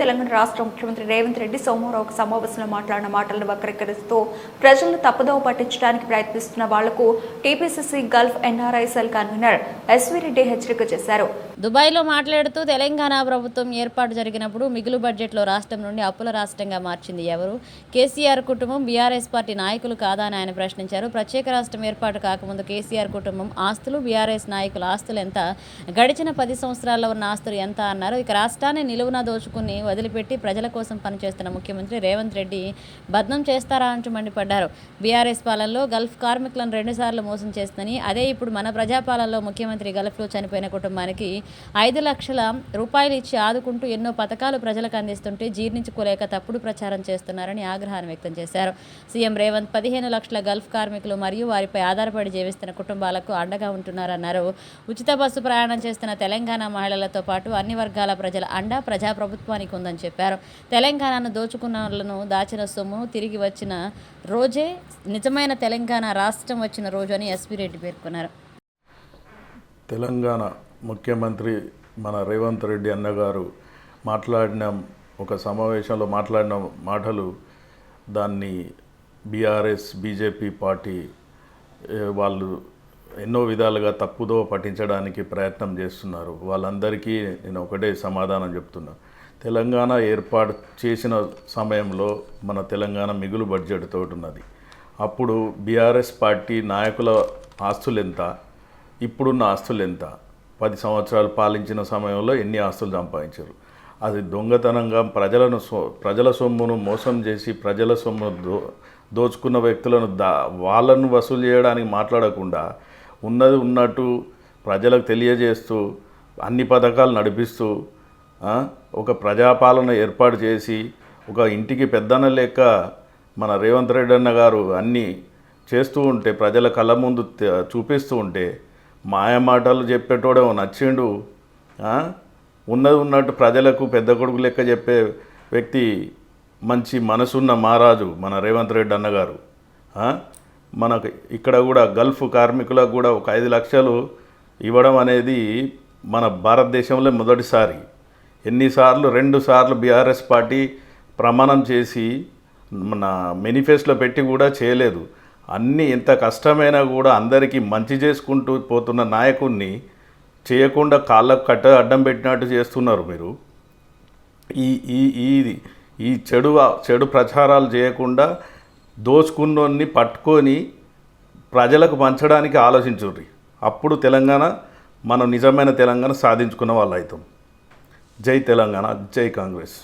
తెలంగాణ రాష్ట్ర ముఖ్యమంత్రి రేవంత్ రెడ్డి సోమవారం ఒక సమావేశంలో మాట్లాడిన మాటలను వక్రీకరిస్తూ ప్రజలను తప్పుదోవ పట్టించడానికి ప్రయత్నిస్తున్న వాళ్ళకు TPCC Gulf NRI cell convener SV Reddy హెచ్చరిక చేశారు. దుబాయ్లో మాట్లాడుతూ తెలంగాణ ప్రభుత్వం ఏర్పాటు జరిగినప్పుడు మిగులు బడ్జెట్లో రాష్ట్రం నుండి అప్పుల రాష్ట్రంగా మార్చింది ఎవరు? కేసీఆర్ కుటుంబం బీఆర్ఎస్ పార్టీ నాయకులు కాదా అని ఆయన ప్రశ్నించారు. ప్రత్యేక రాష్ట్రం ఏర్పాటు కాకముందు కేసీఆర్ కుటుంబం ఆస్తులు బీఆర్ఎస్ నాయకుల ఆస్తులు ఎంత? గడిచిన పది సంవత్సరాల్లో ఉన్న ఆస్తులు ఎంత అన్నారు? ఇక రాష్ట్రాన్ని నిలువున దోచుకుని వదిలిపెట్టి ప్రజల కోసం పనిచేస్తున్న ముఖ్యమంత్రి రేవంత్ రెడ్డి బద్నం చేస్తారా అంటూ మండిపడ్డారు. బీఆర్ఎస్ పాలనలో గల్ఫ్ కార్మికులను రెండుసార్లు మోసం చేస్తుందని అదే ఇప్పుడు మన ప్రజాపాలనలో ముఖ్యమంత్రి గల్ఫ్లో చనిపోయిన కుటుంబానికి ఐదు లక్షల రూపాయలు ఇచ్చి ఆదుకుంటూ ఎన్నో పథకాలు ప్రజలకు అందిస్తుంటే జీర్ణించుకోలేక తప్పుడు ప్రచారం చేస్తున్నారని ఆగ్రహాన్ని వ్యక్తం చేశారు. సీఎం రేవంత్ పదిహేను లక్షల గల్ఫ్ కార్మికులు మరియు వారిపై ఆధారపడి జీవిస్తున్న కుటుంబాలకు అండగా ఉంటున్నారన్నారు. ఉచిత బస్సు ప్రయాణం చేస్తున్న తెలంగాణ మహిళలతో పాటు అన్ని వర్గాల ప్రజల అండ ప్రజాప్రభుత్వానికి ఉందని చెప్పారు. తెలంగాణను దోచుకున్న వాళ్ళను దాచిన సొమ్ము తిరిగి వచ్చిన రోజే నిజమైన తెలంగాణ రాష్ట్రం వచ్చిన రోజు అని ఎస్పీ రెడ్డి పేర్కొన్నారు. తెలంగాణ ముఖ్యమంత్రి మన రేవంత్ రెడ్డి అన్నగారు మాట్లాడిన ఒక సమావేశంలో మాట్లాడిన మాటలు దాన్ని బీఆర్ఎస్ బీజేపీ పార్టీ వాళ్ళు ఎన్నో విధాలుగా తప్పుదో పఠించడానికి ప్రయత్నం చేస్తున్నారు. వాళ్ళందరికీ నేను ఒకటే సమాధానం చెప్తున్నాను తెలంగాణ ఏర్పాటు చేసిన సమయంలో మన తెలంగాణ మిగులు బడ్జెట్ తోటి ఉన్నది. అప్పుడు బీఆర్ఎస్ పార్టీ నాయకుల ఆస్తులు ఎంత? ఇప్పుడున్న ఆస్తులు ఎంత? పది సంవత్సరాలు పాలించిన సమయంలో ఎన్ని ఆస్తులు సంపాదించారు? అది దొంగతనంగా ప్రజలను సో ప్రజల సొమ్మును మోసం చేసి ప్రజల సొమ్మును దో దోచుకున్న వ్యక్తులను దా వాళ్ళను వసూలు చేయడానికి మాట్లాడకుండా ఉన్నది ఉన్నట్టు ప్రజలకు తెలియజేస్తూ అన్ని పథకాలు నడిపిస్తూ ఒక ప్రజాపాలన ఏర్పాటు చేసి ఒక ఇంటికి పెద్దన లెక్క మన రేవంత్ రెడ్డి అన్న గారు అన్నీ చేస్తూ ఉంటే ప్రజల కళ్ళ ముందు చూపిస్తూ ఉంటే మాయ మాటలు చెప్పేటోడేమో నచ్చిండు. ఉన్నది ఉన్నట్టు ప్రజలకు పెద్ద కొడుకు లెక్క చెప్పే వ్యక్తి మంచి మనసున్న మహారాజు మన రేవంత్ రెడ్డి అన్నగారు మనకు ఇక్కడ కూడా గల్ఫ్ కార్మికులకు కూడా ఒక ఐదు లక్షలు ఇవ్వడం అనేది మన భారతదేశంలో మొదటిసారి. ఎన్నిసార్లు రెండు సార్లు బీఆర్ఎస్ పార్టీ ప్రమాణం చేసి మన మేనిఫెస్టోలో పెట్టి కూడా చేయలేదు. అన్నీ ఎంత కష్టమైనా కూడా అందరికీ మంచి చేసుకుంటూ పోతున్న నాయకుడిని చేయకుండా కాళ్ళకు కట్ట అడ్డం పెట్టినట్టు చేస్తున్నారు మీరు. ఈ ఈ ఈ ఈ చెడు చెడు ప్రచారాలు చేయకుండా దోచుకున్నోన్ని పట్టుకొని ప్రజలకు పంచడానికి ఆలోచించుర్రి. అప్పుడు తెలంగాణ మనం నిజమైన తెలంగాణ సాధించుకున్న వాళ్ళు అవుతాం జై తెలంగాణ జై కాంగ్రెస్.